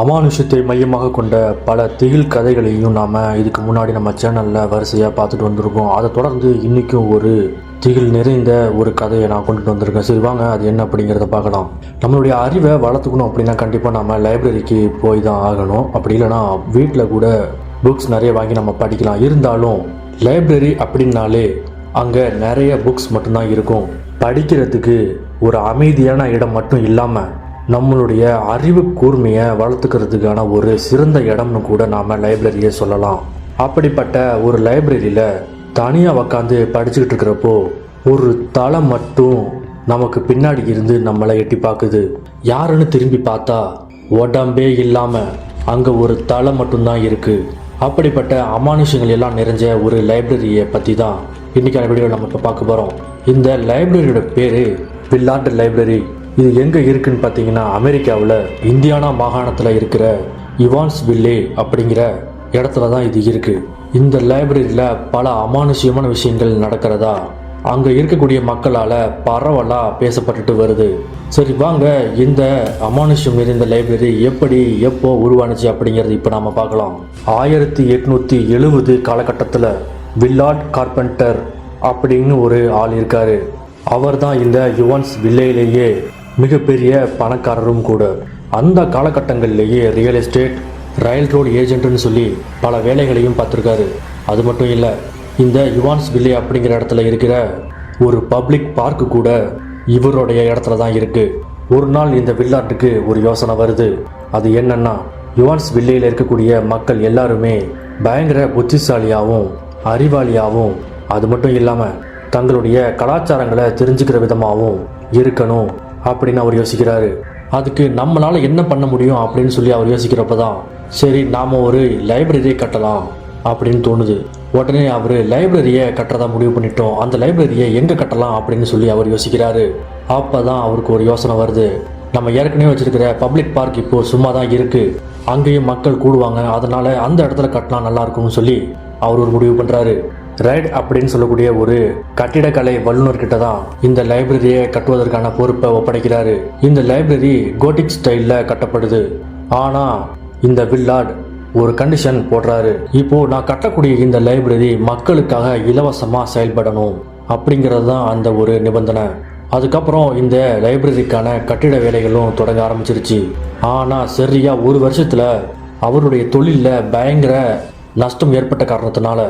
அமானுஷத்தை மையமாக கொண்ட பல திகில் கதைகளையும் நாம் இதுக்கு முன்னாடி நம்ம சேனலில் வரிசையாக பார்த்துட்டு வந்திருக்கோம். அதை தொடர்ந்து இன்றைக்கும் ஒரு திகில் நிறைந்த ஒரு கதையை நான் கொண்டுட்டு வந்திருக்கேன். சரி வாங்க அது என்ன அப்படிங்கிறத பார்க்கலாம். நம்மளுடைய அறிவை வளர்த்துக்கணும் அப்படின்னா கண்டிப்பாக நம்ம லைப்ரரிக்கு போய் தான் ஆகணும். அப்படி இல்லைன்னா வீட்டில் கூட புக்ஸ் நிறைய வாங்கி நம்ம படிக்கலாம். இருந்தாலும் லைப்ரரி அப்படின்னாலே அங்கே நிறைய புக்ஸ் மட்டும்தான் இருக்கும். படிக்கிறதுக்கு ஒரு அமைதியான இடம் மட்டும் இல்லாமல் நம்மளுடைய அறிவு கூர்மையை வளர்த்துக்கிறதுக்கான ஒரு சிறந்த இடம்னு கூட நாம் லைப்ரரியை சொல்லலாம். அப்படிப்பட்ட ஒரு லைப்ரரியில் தனியாக உக்காந்து படிச்சுக்கிட்டு இருக்கிறப்போ ஒரு தலை மட்டும் நமக்கு பின்னாடி இருந்து நம்மளை எட்டி பார்க்குது. யாருன்னு திரும்பி பார்த்தா உடம்பே இல்லாமல் அங்கே ஒரு தலை மட்டும்தான் இருக்குது அப்படிப்பட்ட அமானுஷங்கள் எல்லாம் நிறைஞ்ச ஒரு லைப்ரரியை பற்றி தான் இன்றைக்கான வீடியோ நம்ம இப்போ பார்க்க போகிறோம் இந்த லைப்ரரியோட பேர் வில்லார்ட் லைப்ரரி இது எங்கே இருக்குன்னு பார்த்தீங்கன்னா அமெரிக்காவில் இந்தியானா மாகாணத்தில் இருக்கிற இவான்ஸ் வில்லே அப்படிங்கிற இடத்துல தான் இது இருக்குது இந்த லைப்ரரியில் பல அமானுஷ்யமான விஷயங்கள் நடக்கிறதா அங்கே இருக்கக்கூடிய மக்களால் பரவலாக பேசப்பட்டுட்டு வருது. சரி வாங்க இந்த அமானுஷ்யம் நிறைந்த லைப்ரரி எப்படி எப்போ உருவானுச்சு அப்படிங்கிறது இப்போ நாம் பார்க்கலாம். ஆயிரத்தி எட்நூற்றி எழுபது காலகட்டத்தில் வில்லாட் கார்பெண்டர் அப்படின்னு ஒரு ஆள் இருக்காரு. அவர் தான் இந்த யுவன்ஸ் வில்லேயிலேயே மிகப்பெரிய பணக்காரரும் கூட. அந்த காலகட்டங்கள்லேயே ரியல் எஸ்டேட் ரயில் ரோடு ஏஜென்ட்னு சொல்லி பல வேலைகளையும் பார்த்துருக்காரு. அது மட்டும் இல்லை இந்த யுவான்ஸ் வில்லே அப்படிங்கிற இடத்துல இருக்கிற ஒரு பப்ளிக் பார்க்கு கூட இவருடைய இடத்துல தான் இருக்குது ஒரு நாள் இந்த வில்லாட்டுக்கு ஒரு யோசனை வருது. அது என்னன்னா யுவான்ஸ் வில்லையில் இருக்கக்கூடிய மக்கள் எல்லாருமே பயங்கர புத்திசாலியாகவும் அறிவாளியாகவும் அது மட்டும் இல்லாமல் தங்களுடைய கலாச்சாரங்களை தெரிஞ்சுக்கிற விதமாகவும் இருக்கணும். அப்படின்னு அவர் யோசிக்கிறாரு. அதுக்கு நம்மளால் என்ன பண்ண முடியும் அப்படின்னு சொல்லி அவர் யோசிக்கிறப்ப தான் சரி நாம ஒரு லைப்ரரியை கட்டலாம் அப்படின்னு தோணுது. உடனே அவர் லைப்ரரியை கட்டுறதா முடிவு பண்ணிட்டோம். அந்த லைப்ரரியை எங்கே கட்டலாம் அப்படின்னு சொல்லி அவர் யோசிக்கிறாரு. அப்போ தான் அவருக்கு ஒரு யோசனை வருது. நம்ம ஏற்கனவே வச்சிருக்கிற பப்ளிக் பார்க் இப்போ சும்மா தான் இருக்குது அங்கேயும் மக்கள் கூடுவாங்க. அதனால் அந்த இடத்துல கட்டினா நல்லா இருக்கும்னு சொல்லி அவர் ஒரு முடிவு பண்ணுறாரு ரைட் அப்படின்னு சொல்லக்கூடிய ஒரு கட்டிடக்கலை வல்லுநர்கிட்ட தான் இந்த லைப்ரரியை கட்டுவதற்கான பொறுப்பை ஒப்படைக்கிறாரு. இந்த லைப்ரரி கோட்டிக் ஸ்டைலில் கட்டப்படுது. ஆனால் இந்த வில்லார்ட் ஒரு கண்டிஷன் போடுறாரு. இப்போ நான் கட்டக்கூடிய இந்த லைப்ரரி மக்களுக்காக இலவசமாக செயல்படணும் அப்படிங்கிறது தான் அந்த ஒரு நிபந்தனை. அதுக்கப்புறம் இந்த லைப்ரரிக்கான கட்டிட வேலைகளும் தொடங்க ஆரம்பிச்சிருச்சு. ஆனால் சரியா ஒரு வருஷத்தில் அவருடைய தொழிலில் பயங்கர நஷ்டம் ஏற்பட்ட காரணத்தினால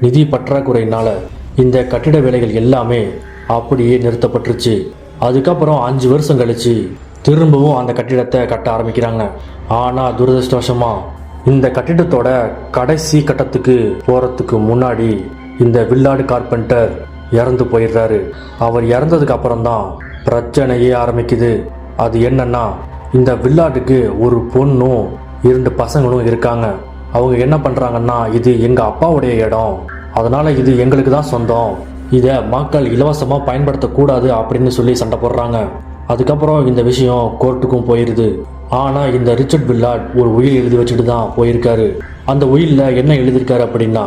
நிதி பற்றாக்குறையினால இந்த கட்டிட வேலைகள் எல்லாமே அப்படியே நிறுத்தப்பட்டுருச்சு. அதுக்கப்புறம் அஞ்சு வருஷம் கழிச்சு திரும்பவும் அந்த கட்டிடத்தை கட்ட ஆரம்பிக்கிறாங்க. ஆனால் துரதிருஷ்டவசமாக இந்த கட்டிடத்தோட கடைசி கட்டத்துக்கு போகிறதுக்கு முன்னாடி இந்த வில்லாடு கார்பெண்டர் இறந்து போயிடுறாரு. அவர் இறந்ததுக்கு அப்புறம்தான் பிரச்சனையே ஆரம்பிக்குது. அது என்னன்னா இந்த வில்லாட்டுக்கு ஒரு பொண்ணும் இரண்டு பசங்களும் இருக்காங்க. அவங்க என்ன பண்ணுறாங்கன்னா இது எங்கள் அப்பாவுடைய இடம். அதனால் இது எங்களுக்கு தான் சொந்தம். இதை மக்கள் இலவசமாக பயன்படுத்தக்கூடாது அப்படின்னு சொல்லி சண்டை போடுறாங்க. அதுக்கப்புறம் இந்த விஷயம் கோர்ட்டுக்கும் போயிடுது ஆனால் இந்த ரிச்சர்ட் வில்லாட் ஒரு உயில் எழுதி வச்சுட்டு தான் போயிருக்காரு. அந்த உயில்ல என்ன எழுதியிருக்காரு அப்படின்னா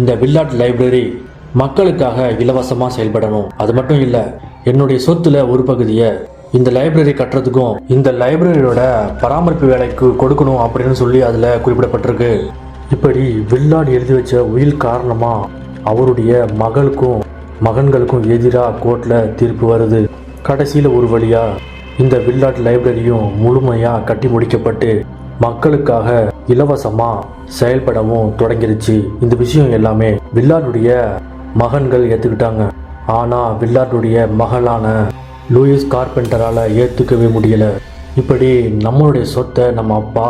இந்த வில்லாட் லைப்ரரி மக்களுக்காக இலவசமாக செயல்படணும். அது மட்டும் இல்லை என்னுடைய சொத்துல ஒரு பகுதியை இந்த லைப்ரரி கட்டுறதுக்கும் இந்த லைப்ரரியோட பராமரிப்பு வேலைக்கு கொடுக்கணும் அப்படின்னு சொல்லி அதில் குறிப்பிடப்பட்டிருக்கு. இப்படி வில்லாட் எழுதி வச்ச உயில் காரணமாக அவருடைய மகளுக்கும் மகன்களுக்கும் எதிராக கோர்ட்டில் தீர்ப்பு வருது. கடைசியில் ஒரு வழியாக இந்த வில்லாட் லைப்ரரியும் முழுமையாக கட்டி முடிக்கப்பட்டு மக்களுக்காக இலவசமாக செயல்படவும் தொடங்கிருச்சு. இந்த விஷயம் எல்லாமே வில்லாடுடைய மகன்கள் ஏற்றுக்கிட்டாங்க ஆனால் வில்லாட்டுடைய மகளான லூயிஸ் கார்பெண்டரால் ஏற்றுக்கவே முடியல. இப்படி நம்மளுடைய சொத்தை நம்ம அப்பா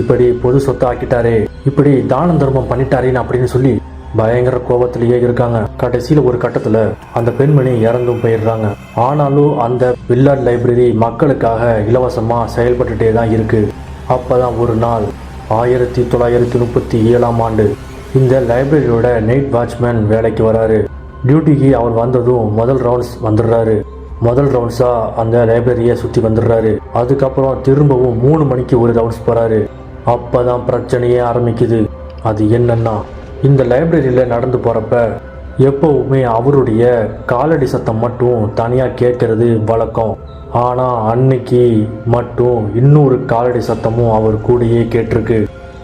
இப்படி பொது சொத்தை ஆக்கிட்டாரே இப்படி தான தர்மம் பண்ணிட்டாரேன்னு அப்படின்னு சொல்லி பயங்கர கோபத்திலேயே இருக்காங்க. கடைசியில் ஒரு கட்டத்தில் அந்த பெண்மணி இறந்தும் போயிடுறாங்க. ஆனாலும் அந்த வில்லாட் லைப்ரரி மக்களுக்காக இலவசமாக செயல்பட்டுட்டே தான் இருக்குது அப்போ தான் ஒரு நாள் ஆயிரத்தி தொள்ளாயிரத்தி முப்பத்தி ஏழாம் ஆண்டு இந்த லைப்ரரியோட நைட் வாட்ச்மேன் வேலைக்கு வராரு. டியூட்டிக்கு அவர் வந்ததும் முதல் ரவுண்ட்ஸ் வந்துடுறாரு. முதல் ரவுண்ட்ஸாக அந்த லைப்ரரியை சுற்றி வந்துடுறாரு. அதுக்கப்புறம் திரும்பவும் மூணு மணிக்கு ஒரு ரவுண்ட்ஸ் போகிறார் அப்போ தான் பிரச்சனையே ஆரம்பிக்குது. அது என்னன்னா இந்த லைப்ரரியில் நடந்து போகிறப்ப எப்போவுமே அவருடைய காலடி சத்தம் மட்டும் தனியாக கேட்கறது வழக்கம். ஆனால் அன்னைக்கு மட்டும் இன்னொரு காலடி சத்தமும் அவர் கூடயே கேட்டிருக்கு.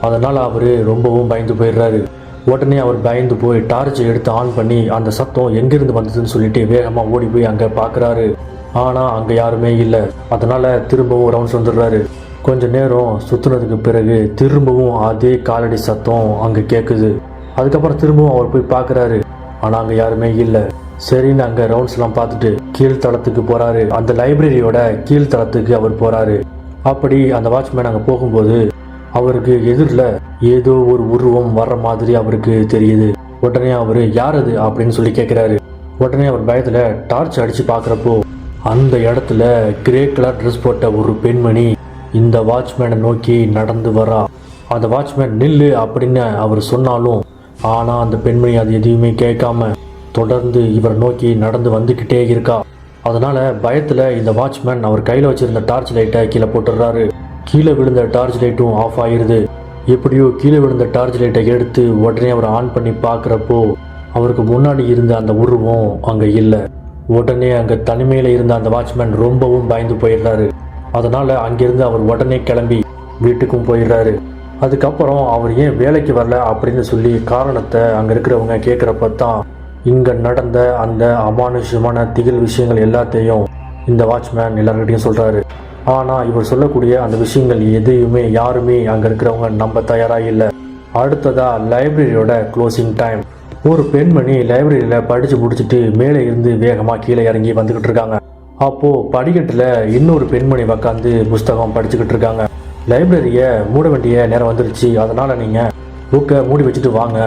அதனால் அவர் ரொம்பவும் பயந்து போயிடுறாரு. உடனே அவர் பயந்து போய் டார்ச்சை எடுத்து ஆன் பண்ணி அந்த சத்தம் எங்கிருந்து வந்ததுன்னு சொல்லிட்டு வேகமாக ஓடி போய் அங்கே பார்க்குறாரு ஆனால் அங்கே யாருமே இல்லை. அதனால் திரும்பவும் ரவுண்ட்ஸ் வந்துடுறாரு. கொஞ்ச நேரம் சுற்றுனதுக்கு பிறகு திரும்பவும் அதே காலடி சத்தம் அங்கே கேட்குது அதுக்கப்புறம் திரும்பவும் அவர் போய் பார்க்குறாரு ஆனால் அங்கே யாருமே இல்லை. சரின்னு அங்கே ரவுண்ட்ஸ்லாம் பார்த்துட்டு கீழ்த்தளத்துக்கு போகிறாரு அந்த லைப்ரரியோட கீழ்த்தளத்துக்கு அவர் போகிறாரு அப்படி அந்த வாட்ச்மேன் அங்கே போகும்போது அவருக்கு எதிரில் ஏதோ ஒரு உருவம் வர்ற மாதிரி அவருக்கு தெரியுது. உடனே அவர் யார் அது? அப்படின்னு சொல்லி கேட்குறாரு உடனே அவர் பயத்தில் டார்ச் அடித்து பார்க்குறப்போ அந்த இடத்துல கிரே கலர் ட்ரெஸ் போட்ட ஒரு பெண்மணி இந்த வாட்ச்மேனை நோக்கி நடந்து வரா. அந்த வாட்ச்மேன் நில்லு அப்படின்னு அவர் சொன்னாலும் ஆனால் அந்த பெண்மணி அது எதையுமே கேட்காம தொடர்ந்து இவரை நோக்கி நடந்து வந்துக்கிட்டே இருக்கா. அதனால் பயத்தில் இந்த வாட்ச்மேன் அவர் கையில் வச்சுருந்த டார்ச் லைட்டை கீழே போட்டுடுறாரு. கீழே விழுந்த டார்ச் லைட்டும் ஆஃப் ஆயிடுது எப்படியோ கீழே விழுந்த டார்ச் லைட்டை எடுத்து உடனே அவர் ஆன் பண்ணி பார்க்குறப்போ அவருக்கு முன்னாடி இருந்த அந்த உருவம் அங்கே இல்லை. உடனே அங்கே தனிமையில் இருந்த அந்த வாட்ச்மேன் ரொம்பவும் பயந்து போயிடுறாரு. அதனால் அங்கிருந்து அவர் உடனே கிளம்பி வீட்டுக்கும் போயிடுறாரு. அதுக்கப்புறம் அவர் ஏன் வேலைக்கு வரல அப்படின்னு சொல்லி காரணத்தை அங்கே இருக்கிறவங்க கேட்குறப்ப தான் இங்கே நடந்த அந்த அமானுஷ்யமான திகில் விஷயங்கள் எல்லாத்தையும் இந்த வாட்ச்மேன் எல்லார்கிட்டையும் சொல்கிறாரு ஆனால் இவர் சொல்லக்கூடிய அந்த விஷயங்கள் எதையுமே யாருமே அங்கே இருக்கிறவங்க நம்ப தயாராக இல்லை. அடுத்ததா லைப்ரரியோட க்ளோசிங் டைம் ஒரு பெண்மணி லைப்ரரியில் படித்து முடிச்சுட்டு மேலே இருந்து வேகமாக கீழே இறங்கி வந்துக்கிட்டு இருக்காங்க. அப்போது படிக்கட்டில் இன்னொரு பெண்மணி உக்காந்து புஸ்தகம் படிச்சுக்கிட்டு இருக்காங்க. லைப்ரரியை மூட வேண்டிய நேரம் வந்துருச்சு. அதனால் நீங்கள் புக்கை மூடி வச்சுட்டு வாங்க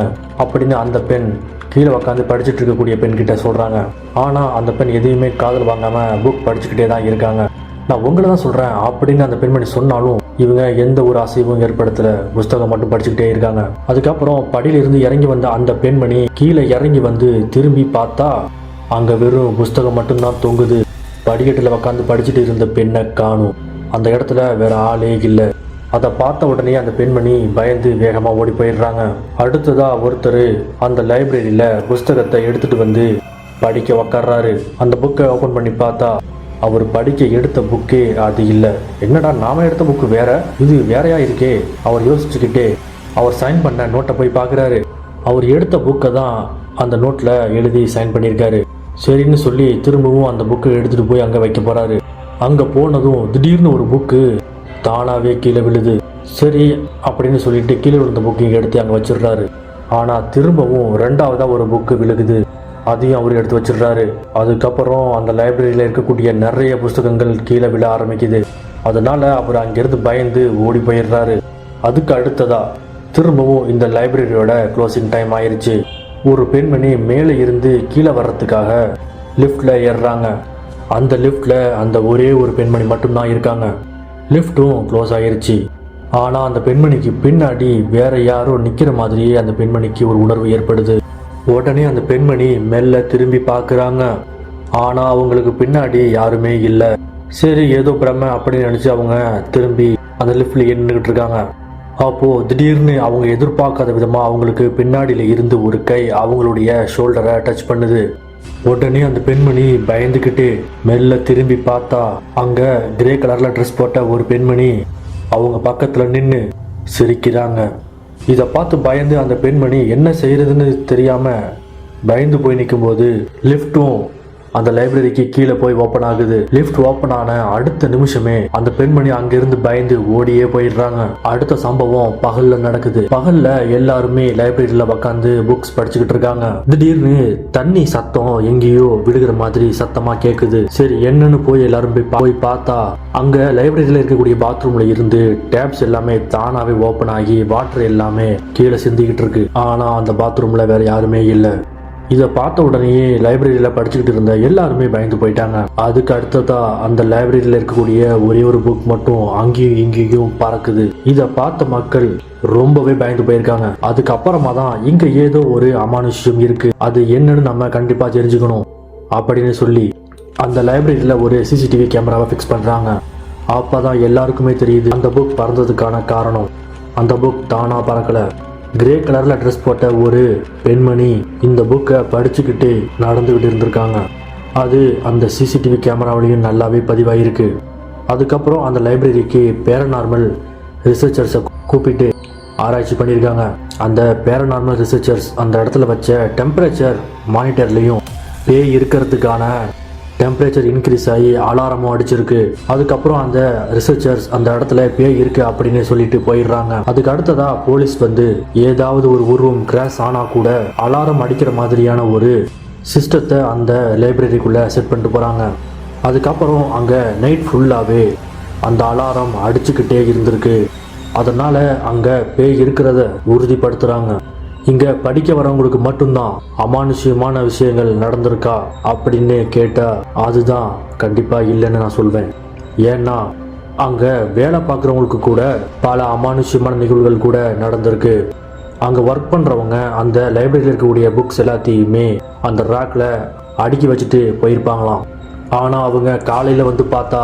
அப்படின்னு அந்த பெண் கீழே உக்காந்து படிச்சுட்டு இருக்கக்கூடிய பெண்கிட்ட சொல்கிறாங்க ஆனால் அந்த பெண் எதையுமே காதல் வாங்காமல் புக் படிச்சுக்கிட்டே தான் இருக்காங்க. நான் உங்களை தான் சொல்கிறேன் அப்படின்னு அந்த பெண்மணி சொன்னாலும் இவங்க எந்த ஒரு அசைவும் ஏற்படுத்தல. புஸ்தகம் மட்டும் படிச்சுக்கிட்டே இருக்காங்க. அதுக்கப்புறம் படியிலிருந்து இறங்கி வந்த அந்த பெண்மணி கீழே இறங்கி வந்து திரும்பி பார்த்தா அங்கே வெறும் புஸ்தகம் மட்டும்தான் தொங்குது. படிக்கட்டில் உக்காந்து படிச்சுட்டு இருந்த பெண்ணை காணும். அந்த இடத்துல வேற ஆளே இல்லை. அதை பார்த்த உடனே அந்த பெண்மணி பயந்து வேகமாக ஓடி போயிடுறாங்க. அடுத்ததாக ஒருத்தர் அந்த லைப்ரரியில் புஸ்தகத்தை எடுத்துட்டு வந்து படிக்க உக்காடுறாரு அந்த புக்கை ஓப்பன் பண்ணி பார்த்தா அவர் படிக்க எடுத்த புக்கே அது இல்லை. என்னடா நாம எடுத்த புக்கு வேற? இது வேறையா இருக்கே. அவர் யோசிச்சுக்கிட்டே அவர் சைன் பண்ண நோட்டை போய் பார்க்குறாரு அவர் எடுத்த புக்கை தான் அந்த நோட்டில் எழுதி சைன் பண்ணியிருக்காரு. சரின்னு சொல்லி திரும்பவும் அந்த புக்கை எடுத்துகிட்டு போய் அங்கே வைக்க போகிறாரு அங்கே போனதும் திடீர்னு ஒரு புக்கு தானாகவே கீழே விழுது. சரி அப்படின்னு சொல்லிட்டு கீழே விழுந்த புக்கையும் எடுத்து அங்கே வச்சிடுறாரு. ஆனால் திரும்பவும் ரெண்டாவதாக ஒரு புக்கு விழுகுது. அதையும் அவர் எடுத்து வச்சிடுறாரு. அதுக்கப்புறம் அந்த லைப்ரரியில் இருக்கக்கூடிய நிறைய புஸ்தகங்கள் கீழே விழ ஆரம்பிக்குது. அதனால அவர் அங்கிருந்து பயந்து ஓடி போயிடுறாரு. அதுக்கு அடுத்ததா திரும்பவும் இந்த லைப்ரரியோட க்ளோசிங் டைம் ஆயிடுச்சு ஒரு பெண்மணி மேலே இருந்து கீழே வர்றதுக்காக லிஃப்டில் ஏறுறாங்க. அந்த லிஃப்டில் அந்த ஒரே ஒரு பெண்மணி மட்டும்தான் இருக்காங்க. லிஃப்ட்டும் க்ளோஸ் ஆயிருச்சு. ஆனால் அந்த பெண்மணிக்கு பின்னாடி வேற யாரோ நிற்கிற மாதிரியே அந்த பெண்மணிக்கு ஒரு உணர்வு ஏற்படுது. உடனே அந்த பெண்மணி மெல்ல திரும்பி பார்க்குறாங்க. ஆனால் அவங்களுக்கு பின்னாடி யாருமே இல்லை. சரி ஏதோ பிரம்ம அப்படின்னு நினச்சி அவங்க திரும்பி அந்த லிஃப்டில் நின்றுக்கிட்டு இருக்காங்க. அப்போது திடீர்னு அவங்க எதிர்பார்க்காத விதமாக அவங்களுக்கு பின்னாடியில் இருந்து ஒரு கை அவங்களுடைய ஷோல்டரை டச் பண்ணுது. உடனே அந்த பெண்மணி பயந்துக்கிட்டு மெல்ல திரும்பி பார்த்தா அங்கே கிரே கலரில் ட்ரெஸ் போட்ட ஒரு பெண்மணி அவங்க பக்கத்தில் நின்று சிரிக்கிறாங்க. இதை பார்த்து பயந்து அந்த பெண்மணி என்ன செய்யறதுன்னு தெரியாம பயந்து போய் நிற்கும்போது லிஃப்ட்டும் அந்த லைப்ரரிக்கு கீழே போய் ஓப்பன் ஆகுது. லிஃப்ட் ஓப்பன் ஆன அடுத்த நிமிஷமே அந்த பெண்மணி அங்கிருந்து பயந்து ஓடியே போயிடுறாங்க. அடுத்த சம்பவம் பகல்ல நடக்குது. பகல்ல எல்லாருமே லைப்ரரியில உட்காந்து புக்ஸ் படிச்சுக்கிட்டு இருக்காங்க. திடீர்னு தண்ணி சத்தம் எங்கேயோ விடுகிற மாதிரி சத்தமா கேக்குது. சரி என்னன்னு போய் எல்லாரும் போய் போய் பார்த்தா அங்க லைப்ரரியில இருக்கக்கூடிய பாத்ரூம்ல இருந்து டேப்ஸ் எல்லாமே தானாவே ஓபன் ஆகி வாட்டர் எல்லாமே கீழே சிந்திக்கிட்டு இருக்கு. ஆனா அந்த பாத்ரூம்ல வேற யாருமே இல்லை. இதை பார்த்த உடனேயே லைப்ரரியில் படிச்சுக்கிட்டு இருந்த எல்லாருமே பயந்து போயிட்டாங்க. அதுக்கு அடுத்ததா அந்த லைப்ரரியில் இருக்கக்கூடிய ஒரே ஒரு புக் மட்டும் அங்கேயும் இங்கேயும் பறக்குது. இதை பார்த்த மக்கள் ரொம்பவே பயந்து போயிருக்காங்க. அதுக்கப்புறமா தான் இங்க ஏதோ ஒரு அமானுஷ்யம் இருக்கு. அது என்னன்னு நம்ம கண்டிப்பா தெரிஞ்சுக்கணும் அப்படின்னு சொல்லி அந்த லைப்ரரியில் ஒரு சிசிடிவி கேமராவை ஃபிக்ஸ் பண்ணுறாங்க அப்போ தான் எல்லாருக்குமே தெரியுது அந்த புக் பறந்ததுக்கான காரணம். அந்த புக் தானாக பறக்கலை. கிரே கலரில் ட்ரெஸ் போட்ட ஒரு பெண்மணி இந்த புக்கை படிச்சுக்கிட்டு நடந்துக்கிட்டு இருந்திருக்காங்க. அது அந்த சிசிடிவி கேமராவிலையும் நல்லாவே பதிவாயிருக்கு. அதுக்கப்புறம் அந்த லைப்ரரிக்கு பேரநார்மல் ரிசர்ச்சர்ஸை கூப்பிட்டு ஆராய்ச்சி பண்ணியிருக்காங்க. அந்த பேரநார்மல் ரிசர்ச்சர்ஸ் அந்த இடத்துல வச்ச டெம்பரேச்சர் மானிட்டர்லேயும் பேய் இருக்கிறதுக்கான டெம்பரேச்சர் இன்க்ரீஸ் ஆகி அலாரமும் அடிச்சிருக்கு. அதுக்கப்புறம் அந்த ரிசர்ச்சர்ஸ் அந்த இடத்துல பேய் இருக்கு அப்படின்னு சொல்லிட்டு போயிடுறாங்க. அதுக்கு அடுத்ததா போலீஸ் வந்து ஏதாவது ஒரு உருவம் கிராஷ் ஆனா கூட அலாரம் அடிக்கிற மாதிரியான ஒரு சிஸ்டத்தை அந்த லைப்ரரிக்குள்ள செட் பண்ணிட்டு போறாங்க. அதுக்கப்புறம் அங்க நைட் ஃபுல்லாவே அந்த அலாரம் அடிச்சுக்கிட்டே இருந்திருக்கு. அதனால அங்க பேய் இருக்கிறத உறுதிப்படுத்துறாங்க. இங்க படிக்க வரவங்களுக்கு மட்டும்தான் அமானுஷ்யமான விஷயங்கள் நடந்திருக்கா அப்படின்னு கேட்டா அதுதான் கண்டிப்பா இல்லைன்னு நான் சொல்வேன். ஏன்னா அங்க வேலை பார்க்குறவங்களுக்கு கூட பல அமானுஷ்யமான நிகழ்வுகள் கூட நடந்திருக்கு. அங்க ஒர்க் பண்றவங்க அந்த லைப்ரரியில் இருக்கக்கூடிய புக்ஸ் எல்லாத்தையுமே அந்த ரேக்ல அடுக்கி வச்சுட்டு போயிருப்பாங்களாம். ஆனா அவங்க காலையில வந்து பார்த்தா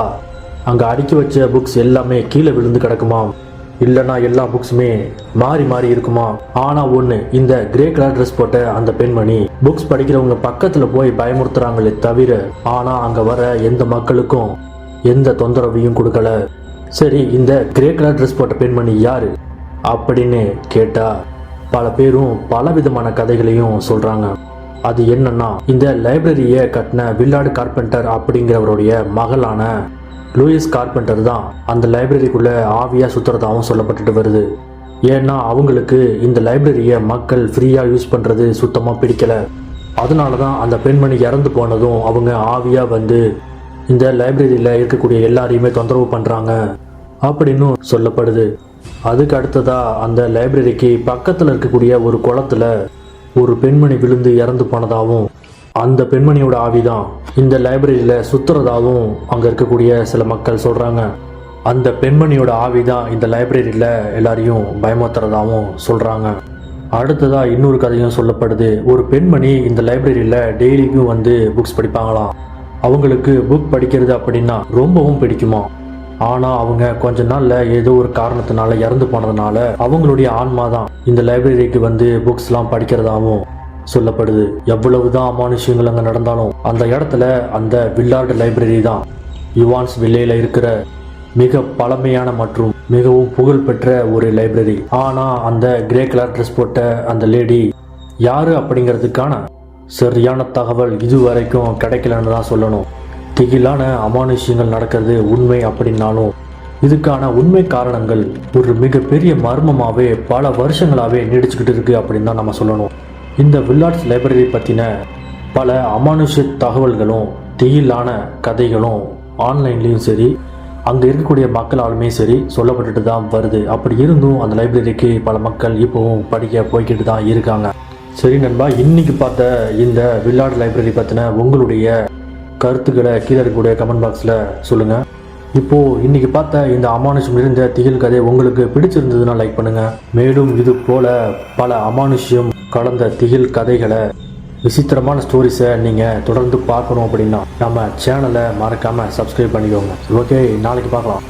அங்க அடுக்கி வச்ச புக்ஸ் எல்லாமே கீழே விழுந்து கிடக்குமாம். இல்லைன்னா எல்லா புக்ஸுமே மாறி மாறி இருக்குமா? ஆனா ஒன்று இந்த கிரே கலர் ட்ரெஸ் போட்ட அந்த பெண்மணி புக்ஸ் படிக்கிறவங்க பக்கத்துல போய் பயமுறுத்துறாங்களே தவிர ஆனா அங்க வர எந்த மக்களுக்கும் எந்த தொந்தரவையும் கொடுக்கல. சரி இந்த கிரே கலர் ட்ரெஸ் போட்ட பெண்மணி யாரு? அப்படின்னு கேட்டா பல பேரும் பல விதமான கதைகளையும் சொல்றாங்க. அது என்னன்னா இந்த லைப்ரரியை கட்டின வில்லாடு கார்பெண்டர் அப்படிங்கிறவருடைய மகளான லூயிஸ் கார்பெண்டர் தான் அந்த லைப்ரரிக்குள்ளே ஆவியாக சுற்றுறதாகவும் சொல்லப்பட்டுட்டு வருது. ஏன்னா அவங்களுக்கு இந்த லைப்ரரியை மக்கள் ஃப்ரீயாக யூஸ் பண்ணுறது சுத்தமாக பிடிக்கலை. அதனால தான் அந்த பெண்மணி இறந்து போனதும் அவங்க ஆவியாக வந்து இந்த லைப்ரரியில் இருக்கக்கூடிய எல்லாரையுமே தொந்தரவு பண்ணுறாங்க அப்படின்னு சொல்லப்படுது. அதுக்கு அடுத்ததாக அந்த லைப்ரரிக்கு பக்கத்தில் இருக்கக்கூடிய ஒரு குளத்துல ஒரு பெண்மணி விழுந்து இறந்து போனதாகவும் அந்த பெண்மணியோட ஆவிதான் இந்த லைப்ரரியில் சுத்துறதாவும் அங்கே இருக்கக்கூடிய சில மக்கள் சொல்கிறாங்க அந்த பெண்மணியோட ஆவிதான் இந்த லைப்ரரியில் எல்லாரையும் பயமுறுத்துறதாவும் சொல்கிறாங்க அடுத்ததாக இன்னொரு கதையும் சொல்லப்படுது. ஒரு பெண்மணி இந்த லைப்ரரியில் டெய்லிக்கும் வந்து புக்ஸ் படிப்பாங்களாம். அவங்களுக்கு புக் படிக்கிறது அப்படின்னா ரொம்பவும் பிடிக்குமா ஆனால் அவங்க கொஞ்ச நாளில் ஏதோ ஒரு காரணத்தினால இறந்து போனதுனால அவங்களுடைய ஆன்மா தான் இந்த லைப்ரரிக்கு வந்து புக்ஸ்லாம் படிக்கிறதாகவும் சொல்லப்படுது. எவ்வளவுதான் அமானுஷ்யங்கள் அங்கே நடந்தாலும் அந்த இடத்துல அந்த வில்லார்டு லைப்ரரி தான். யுவான்ஸ் வில்லையில இருக்கிற மிக பழமையான மற்றும் மிகவும் புகழ்பெற்ற ஒரு லைப்ரரி. ஆனால் அந்த கிரே கலர் ட்ரெஸ் போட்ட அந்த லேடி யாரு அப்படிங்கிறதுக்கான சரியான தகவல் இதுவரைக்கும் கிடைக்கலன்னு தான் சொல்லணும். திகிலான அமானுஷ்யங்கள் நடக்கிறது உண்மை அப்படின்னாலும் இதுக்கான உண்மை காரணங்கள் ஒரு மிகப்பெரிய மர்மமாகவே பல வருஷங்களாகவே நீடிச்சுக்கிட்டு இருக்குது அப்படின்னு தான் நம்ம சொல்லணும். இந்த வில்லாட்ஸ் லைப்ரரி பற்றின பல அமானுஷ தகவல்களும் திகிலான கதைகளும் ஆன்லைன்லேயும் சரி அங்கே இருக்கக்கூடிய மக்களாலுமே சரி சொல்லப்பட்டுட்டு தான் வருது. அப்படி இருந்தும் அந்த லைப்ரரிக்கு பல மக்கள் இப்போவும் படிக்க போய்கிட்டு தான் இருக்காங்க. சரி நண்பா இன்னைக்கு பார்த்த இந்த வில்லாட் லைப்ரரி பற்றின உங்களுடைய கருத்துக்களை கீழே இருக்கக்கூடிய கமெண்ட் பாக்ஸில் சொல்லுங்கள் இப்போது இன்னைக்கு பார்த்த இந்த அமானுஷம் இருந்த திகில் கதை உங்களுக்கு பிடிச்சிருந்ததுன்னா லைக் பண்ணுங்கள் மேலும் இது போல் பல அமானுஷ்யம் கலந்த திகில் கதைகளை விசித்திரமான ஸ்டோரிஸை நீங்கள் தொடர்ந்து பார்க்கணும் அப்படின்னா நம்ம சேனலை மறக்காமல் சப்ஸ்கிரைப் பண்ணிக்கோங்க. ஓகே நாளைக்கு பார்க்கலாம்.